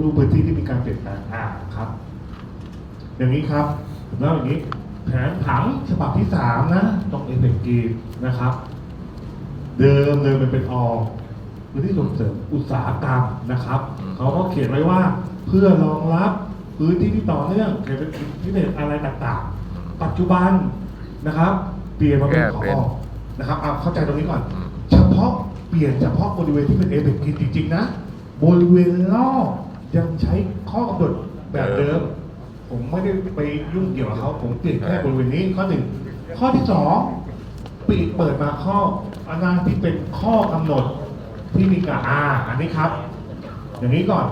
รู้พื้นที่ที่มีการเปลี่ยนแปลงอ่าครับ อย่างนี้ครับผมเล่าอย่างนี้แผนผังฉบับที่สามนะตรงเอเ g กีนะครับ เดิมเลยมันเป็นอพื้นที่ส่งเสริมอุตสาหกรรมนะครับอืมเขาก็เขียนไว้ว่าเพื่อรองรับพื้นที่ที่ต่อเนื่องเกิดเป็นพิเศษอะไรต่างๆ ปัจจุบันนะครับ เปลี่ยนมาเป็นแก้ขอเป็นนะครับเอาเข้าใจตรงนี้ก่อนอืมเฉพาะเปลี่ยนเฉพาะบริเวณที่เป็นเอเ g กีจริงๆนะบริเวณรอบ ยังใช้ข้อกำหนดแบบเดิม ผมไม่ได้ไปยุ่งเกี่ยวกับเขาผมเปลี่ยนแค่บริเวณนี้ข้อหนึ่งข้อที่สองปีเปิดมาข้ออันนั้นที่เป็นข้อกำหนดที่มีการอ่าอันนี้ครับ อย่างนี้ก่อน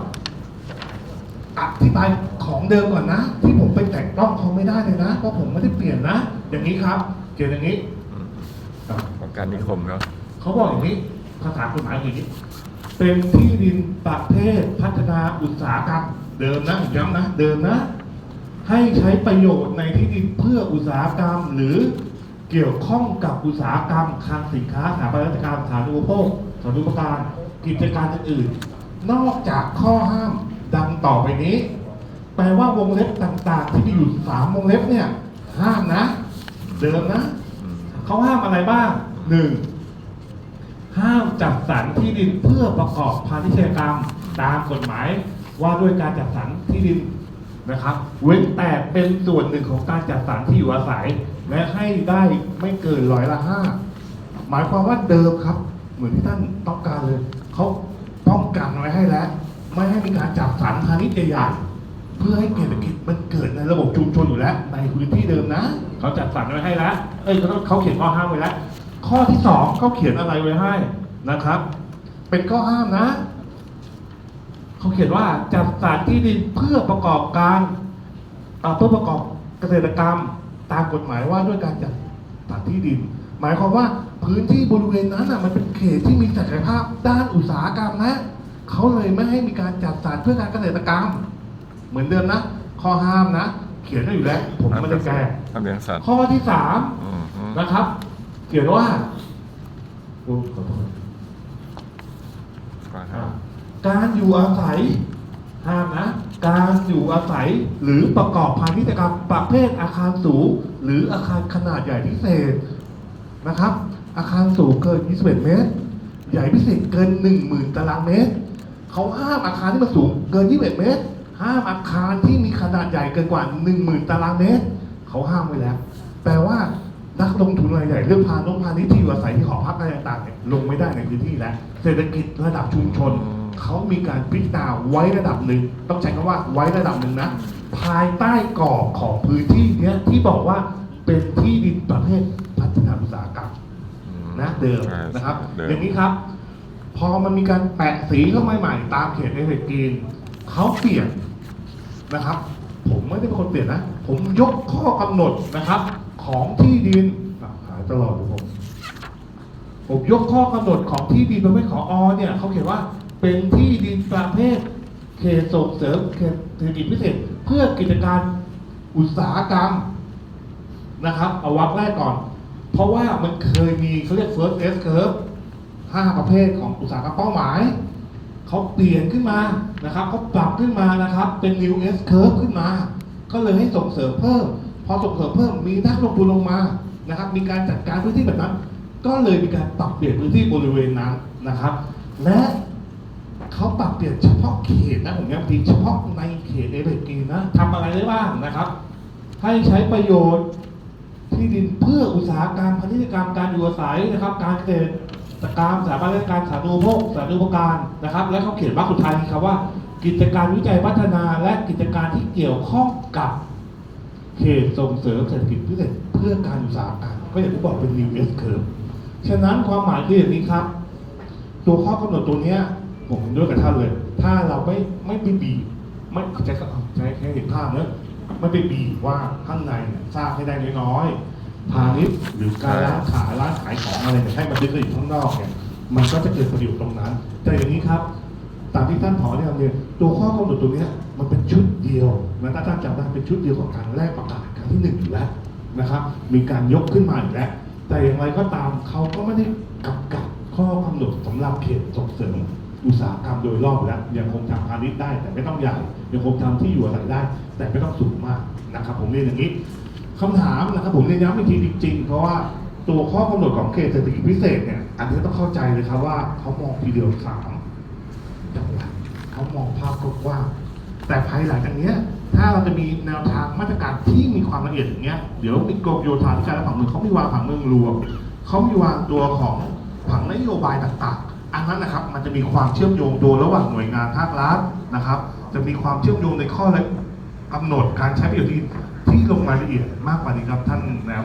อธิบายของเดิมก่อนนะ ที่ผมไปแต่งต้องเขาไม่ได้เลยนะ เพราะผมไม่ได้เปลี่ยนนะ อย่างนี้ครับเขียนอย่างนี้อืมอะของการนิคมเนาะเขาบอกอย่างนี้ภาษากฎหมายอย่างนี้ เป็นที่ดินประเภทพัฒนาอุตสาหกรรมเดิมนะย้ำนะเดิมนะ ให้ใช้ประโยชน์ในที่ดินเพื่ออุตสาหกรรม หรือเกี่ยวข้องกับอุตสาหกรรมคลังสินค้าสถาปัตยกรรสถานอุปโภคสถานอุปการกิจการอื่นๆ นอกจากข้อห้ามดังต่อไปนี้ แปลว่าวงเล็บต่างๆ ที่มีอยู่สามวงเล็บเนี่ย ห้ามนะ เดิมนะ เขาห้ามอะไรบ้างหนึ่ง ห้ามจัดสรรที่ดินเพื่อประกอบพาณิชยกรรม ตามกฎหมายว่าด้วยการจัดสรรที่ดินนะครับ เว้นแต่เป็นส่วนหนึ่งของการจัดสรรที่อยู่อาศัย และให้ได้ไม่เกินร้อยละห้าหมายความว่าเดิมครับ เหมือนที่ท่านต้องการเลยเขาป้องกันไว้ให้แล้ว ไม่ให้มีการจัดสรรพาณิชย์ใหญ่เพื่อให้เศรษฐกิจมันเกิดในระบบชุมชนอยู่แล้ว ในพื้นที่เดิมนะ เขาจัดสรรไว้ให้แล้ว เอ้ยเขาเขาเขียนข้อห้ามไว้แล้ว ข้อที่สองเขาเขียนอะไรไว้ให้นะครับ เป็นข้อห้ามนะเขาเขียนว่าจัดสรรที่ดินเพื่อประกอบการเอ่อเพื่อประกอบเกษตรกรรมตามกฎหมายว่าด้วยการจัดสรรที่ดิน หมายความว่าพื้นที่บริเวณนั้นอะมันเป็นเขตที่มีศักยภาพด้านอุตสาหกรรมนะเขาเลยไม่ให้มีการจัดสรรเพื่อการเกษตรกรรม เหมือนเดิมนะข้อห้ามนะ เขียนไว้อยู่แล้ว ผมไม่ได้แก้ทำเลี้ยงสัตว์ข้อที่สามอืมอืมนะครับเขียนว่าโอ้ขอโทษก่อนคอ่ารับการอยู่อาศัยห้ามนะ การอยู่อาศัยหรือประกอบพาณิชยกรรมประเภทอาคารสูง หรืออาคารขนาดใหญ่พิเศษนะครับ อาคารสูงเกิน 21 เมตร ใหญ่พิเศษเกิน 10,000 ตารางเมตร เขาห้ามอาคารที่มันสูงเกิน 21 เมตร ห้ามอาคารที่มีขนาดใหญ่เกินกว่า 10,000 ตารางเมตร เขาห้ามไว้แล้ว แปลว่า นักลงทุนรายใหญ่เรื่องพานุพาณิชย์ที่อยู่อาศัยที่หอพักอะไรต่างๆเนี่ยลงไม่ได้ในพื้นที่แล้ว เศรษฐกิจระดับชุมชน เขามีการพิจารณาไว้ระดับหนึ่ง ต้องใช้คำว่าไว้ระดับหนึ่งนะ ภายใต้กรอบของพื้นที่เนี้ยที่บอกว่าเป็นที่ดินประเภทพัฒนาอุตสาหกรรมอืมนะเดิมใช่นะครับเดิมอย่างนี้ครับ พอมันมีการแปะสีเข้ามาใหม่ตามเขตเอเวอร์กรีนเขาเปลี่ยนนะครับ ผมไม่ได้เป็นคนเปลี่ยนนะ ผมยกข้อกำหนดนะครับ ของที่ดินหายตลอดผมผมยกข้อกำหนดของที่ดินประเภทของอเนี่ยเขาเขียนว่าเป็นที่ดินประเภทเขตส่งเสริมเขตเศรษฐกิจพิเศษ เพื่อกิจการอุตสาหกรรมนะครับ เอาวักแรกก่อน เพราะว่ามันเคยมีเขาเรียก first S curve ห้าประเภทของอุตสาหกรรมเป้าหมายเขาเปลี่ยนขึ้นมานะครับเขาปรับขึ้นมานะครับ เป็น new S curve ขึ้นมา ก็เลยให้ส่งเสริมเพิ่ม พอส่งเสริมเพิ่มมีนักลงทุนลงมานะครับ มีการจัดการพื้นที่แบบนั้น ก็เลยมีการปรับเปลี่ยนพื้นที่บริเวณนั้นนะครับ และเขาปรับเปลี่ยนเฉพาะเขตนะผมย้ำทีเฉพาะในเขตเอเบกีนะทำอะไรได้บ้างนะครับ ให้ใช้ประโยชน์ที่ดินเพื่ออุตสาหกรรมพาณิชยกรรมการอยู่อาศัยนะครับ การเกษตรกรรมสถาบันการสาธารณูปโภคสาธารณูปการนะครับ และเขาเขียนว่าสุดท้ายครับว่า กิจการวิจัยพัฒนาและกิจการที่เกี่ยวข้องกับ เขตส่งเสริมเศรษฐกิจพิเศษเพื่อการอุตสาหกรรมก็อย่างที่บอกเป็น New S curve ฉะนั้นความหมายคืออย่างนี้ครับ ตัวข้อกำหนดตัวเนี้ยผมด้วยกับท่านเลย ถ้าเราไม่ไม่ไปบีบไม่ใช้ใช้แค่เห็นภาพเนอะไม่ไปบีบว่าข้างในเนี่ยสร้างให้ได้น้อยๆพาณิชย์หรือการร้านขายร้านขายของอะไรเนี่ยให้มันยึดอยู่ข้างนอกเนี่ยมันก็จะเกิดประโยชน์ตรงนั้น แต่อย่างนี้ครับ ตามที่ท่านผอเนี่ยเรียนตัวข้อกำหนดตัวนี้มันเป็นชุดเดียวนะถ้าท่านจำได้เป็นชุดเดียวของการแรกประกาศครั้งที่หนึ่งอยู่แล้วนะครับ มีการยกขึ้นมาอีกแล้ว แต่อย่างไรก็ตามเขาก็ไม่ได้กำกับข้อกำหนดสำหรับเขตส่งเสริมอุตสาหกรรมโดยรอบแล้วยังคงทำพาณิชย์ได้ แต่ไม่ต้องใหญ่ยังคงทำที่อยู่อาศัยได้ แต่ไม่ต้องสูงมากนะครับ ผมเรียนอย่างนี้คำถามนะครับผมเรียนย้ำอีกทีจริงๆ เพราะว่าตัวข้อกำหนดของเขตเศรษฐกิจพิเศษเนี่ยอันนี้ต้องเข้าใจเลยครับว่าเขามองทีเดียวสาม จังหวัดเขามองภาพกว้างแต่ภายหลังจากเนี้ยถ้าเราจะมีแนวทางมาตรการที่มีความละเอียดอย่างเงี้ยเดี๋ยวมีกรมโยธาธิการและผังเมืองเขามีวางผังเมืองรวมเขามีวางตัวของผังนโยบายต่างๆ อันนั้นนะครับมันจะมีความเชื่อมโยงโดยระหว่างหน่วยงานภาครัฐนะครับ จะมีความเชื่อมโยงในข้อและกำหนดการใช้ประโยชน์ที่ที่ลงรายละเอียดมากกว่านี้ครับท่านแนาย